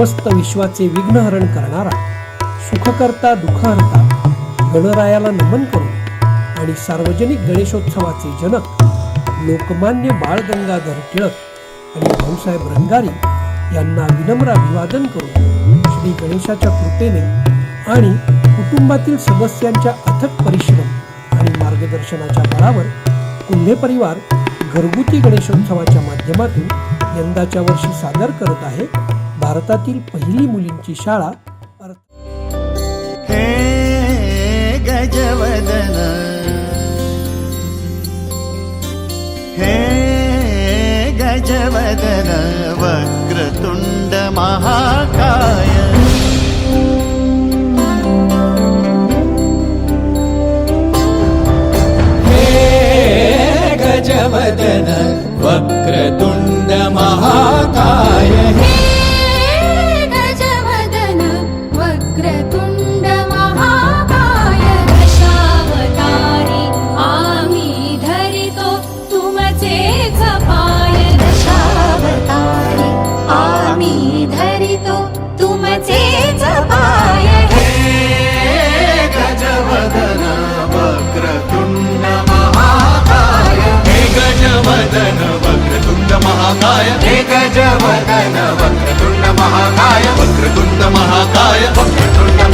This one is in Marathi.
समस्त विश्वाचे विघ्नहरण करणारा सुखकर्ता दुःखहर्ता गणरायाला नमन करून आणि सार्वजनिक गणेशोत्सवाचे जनक लोकमान्य बाळ गंगाधर टिळक आणि भाऊसाहेब रंगारी यांना विनम्र अभिवादन करून श्री गणेशाच्या कृपेने आणि कुटुंबातील सदस्यांच्या अथक परिश्रम आणि मार्गदर्शनाच्या बळावर कुंभे परिवार घरगुती गणेशोत्सवाच्या माध्यमातून यंदाच्या वर्षी सादर करत आहे. भारतातील पहिली मुलींची शाळा हे गजवदन. हे गजवदन. वक्रतुण्ड महाकाय. గజవదన వక్రతుండ మహాకాయ వక్రతుండ మహాకాయ వక్రతుండ